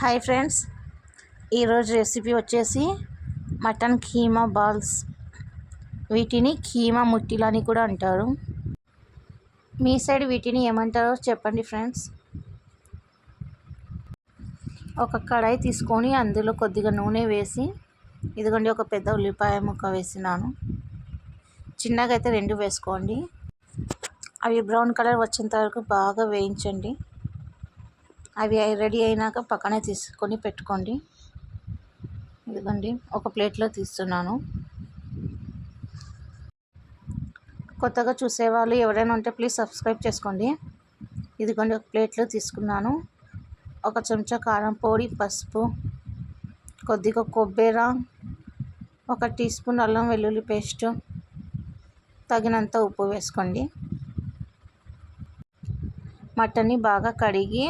Hi friends ఈరోజు recipe వచ్చేసి mutton keema balls వీటిని కీమా ముట్టిలు అని కూడా అంటారు. మీ సైడ్ వీటిని ఏమంటారో చెప్పండి ఫ్రెండ్స్ ఒక కడాయి తీసుకొని అందులో కొద్దిగా నూనె వేసి ఇదిగోండి ఒక పెద్ద ఉల్లిపాయ ముక్క వేసినాను. చిన్నగా అయితే రెండు వేసుకోండి. అవి బ్రౌన్ కలర్ వచ్చేంత వరకు బాగా వేయించండి. అవి రెడీ అయినాక పక్కనే తీసుకొని పెట్టుకోండి. ఇదిగోండి ఒక ప్లేట్లో తీస్తున్నాను. కొత్తగా చూసేవాళ్ళు ఎవరైనా ఉంటే ప్లీజ్ సబ్స్క్రైబ్ చేసుకోండి. ఇదిగోండి ఒక ప్లేట్లో తీసుకున్నాను. ఒక చెంచా కారం పొడి పసుపు కొద్దిగా కొబ్బరి ఒక టీ స్పూన్ అల్లం వెల్లుల్లి పేస్ట్ తగినంత ఉప్పు వేసుకోండి. మటన్ని బాగా కడిగి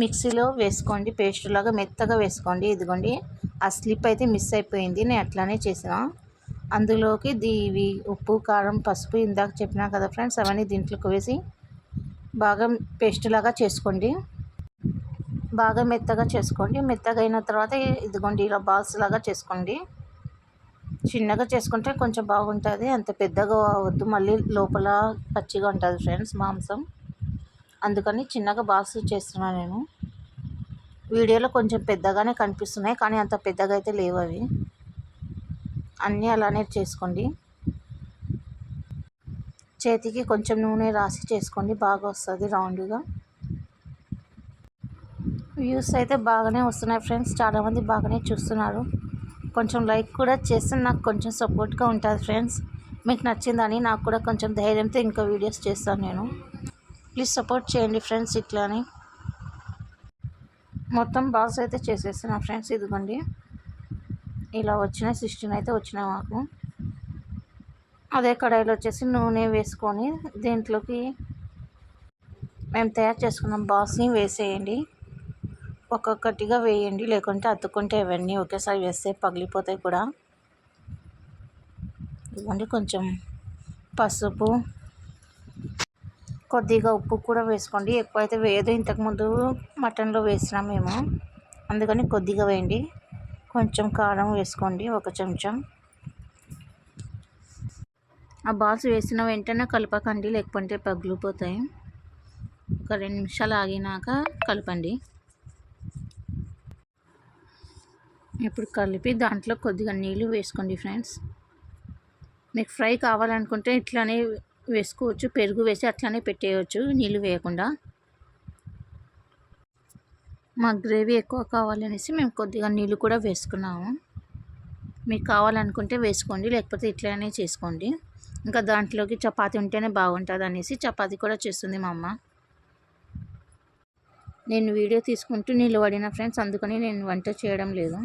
మిక్సీలో వేసుకోండి పేస్ట్ లాగా మెత్తగా వేసుకోండి. ఇదిగోండి ఆ స్లిప్ అయితే మిస్ అయిపోయింది. నేను అట్లానే చేసిన అందులోకి ఇవి ఉప్పు కారం పసుపు ఇందాక చెప్పినా కదా ఫ్రెండ్స్ అవన్నీ దీంట్లోకి వేసి బాగా పేస్ట్ లాగా చేసుకోండి. బాగా మెత్తగా చేసుకోండి. మెత్తగా అయిన తర్వాత ఇదిగోండి ఇలా బాల్స్ లాగా చేసుకోండి. చిన్నగా చేసుకుంటే కొంచెం బాగుంటుంది. అంత పెద్దగా వద్దు. మళ్ళీ లోపల పచ్చిగా ఉంటుంది ఫ్రెండ్స్ మాంసం. అందుకని చిన్నగా బాక్స్ చేస్తున్నాను నేను. వీడియోలో కొంచెం పెద్దగానే కనిపిస్తున్నాయి కానీ అంత పెద్దగా అయితే లేవు అవి. అన్నీ అలానే చేసుకోండి. చేతికి కొంచెం నూనె రాసి చేసుకోండి బాగా వస్తుంది రౌండ్గా. వ్యూస్ అయితే బాగానే వస్తున్నాయి ఫ్రెండ్స్ చాలామంది బాగానే చూస్తున్నారు. కొంచెం లైక్ కూడా చేస్తే నాకు కొంచెం సపోర్ట్గా ఉంటుంది ఫ్రెండ్స్. మీకు నచ్చిందని నాకు కూడా కొంచెం ధైర్యంతో ఇంకా వీడియోస్ చేస్తాను నేను. ప్లీజ్ సపోర్ట్ చేయండి ఫ్రెండ్స్ ఇట్లానే మొత్తం బాల్స్ అయితే చేసేస్తున్నా ఫ్రెండ్స్ ఇదిగోండి. ఇలా వచ్చిన సిక్స్టీన్ అయితే వచ్చినాయి మాకు. అదే కడాయిలో వచ్చేసి నూనె వేసుకొని దీంట్లోకి మేము తయారు చేసుకున్న బాల్స్ని వేసేయండి. ఒక్కొక్కటిగా వేయండి లేకుంటే అతుక్కుంటే ఇవన్నీ ఒకేసారి వేస్తే పగిలిపోతాయి కూడా. ఇదిగోండి కొంచెం పసుపు కొద్దిగా ఉప్పు కూడా వేసుకోండి. ఎక్కువ అయితే వేయదు ఇంతకుముందు మటన్లో వేసినాం మేము. అందుకని కొద్దిగా వేయండి. కొంచెం కారం వేసుకోండి. ఒక చెంచా. ఆ బాల్స్ వేసిన వెంటనే కలపకండి. లేకపోతే పగిలిపోతాయి. ఒక రెండు నిమిషాలు ఆగినాక కలపండి. ఇప్పుడు కలిపి దాంట్లో కొద్దిగా నీళ్ళు వేసుకోండి ఫ్రెండ్స్. మీకు ఫ్రై కావాలనుకుంటే ఇట్లానే వేసుకోవచ్చు. పెరుగు వేసి అట్లానే పెట్టేయచ్చు నీళ్ళు వేయకుండా. మా గ్రేవీ ఎక్కువ కావాలనేసి మేము కొద్దిగా నీళ్ళు కూడా వేసుకున్నాము. మీకు కావాలనుకుంటే వేసుకోండి లేకపోతే ఇట్లానే చేసుకోండి. ఇంకా దాంట్లోకి చపాతి ఉంటేనే బాగుంటుంది అనేసి చపాతి కూడా చేస్తుంది మా అమ్మ. నేను వీడియో తీసుకుంటూ నీళ్ళు పడిన ఫ్రెండ్స్ అందుకని నేను వంట చేయడం లేదు.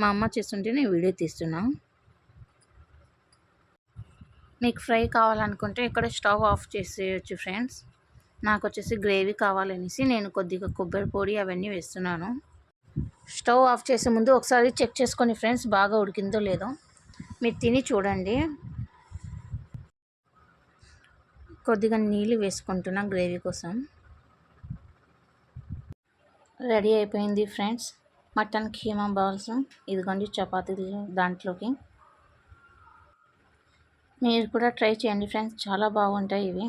మా అమ్మ చేస్తుంటే నేను వీడియో తీస్తున్నాను మీకు ఫ్రై కావాలనుకుంటే ఇక్కడ స్టవ్ ఆఫ్ చేసేయచ్చు ఫ్రెండ్స్. నాకు వచ్చేసి గ్రేవీ కావాలనేసి నేను కొద్దిగా కొబ్బరి పొడి అవన్నీ వేస్తున్నాను. స్టవ్ ఆఫ్ చేసే ముందు ఒకసారి చెక్ చేసుకొని ఫ్రెండ్స్ బాగా ఉడికిందో లేదో మీరు తిని చూడండి. కొద్దిగా నీళ్ళు వేసుకుంటున్నా గ్రేవీ కోసం. రెడీ అయిపోయింది ఫ్రెండ్స్. మటన్ కీమా బాల్స్ ఇదిగోండి చపాతీలు దాంట్లోకి. మీరు కూడా ట్రై చేయండి ఫ్రెండ్స్. చాలా బాగుంటాయి ఇవి.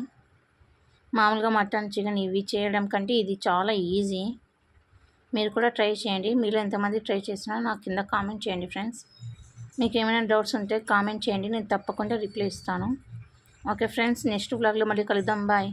మామూలుగా మటన్ చికెన్ ఇవి చేయడం కంటే ఇది చాలా ఈజీ. మీరు కూడా ట్రై చేయండి. మీలో ఎంతమంది ట్రై చేసినా నాకు కింద కామెంట్ చేయండి ఫ్రెండ్స్. మీకు ఏమైనా డౌట్స్ ఉంటే కామెంట్ చేయండి. నేను తప్పకుండా రిప్లై ఇస్తాను. ఓకే ఫ్రెండ్స్ నెక్స్ట్ బ్లాగ్లో మళ్ళీ కలుద్దాం. బాయ్.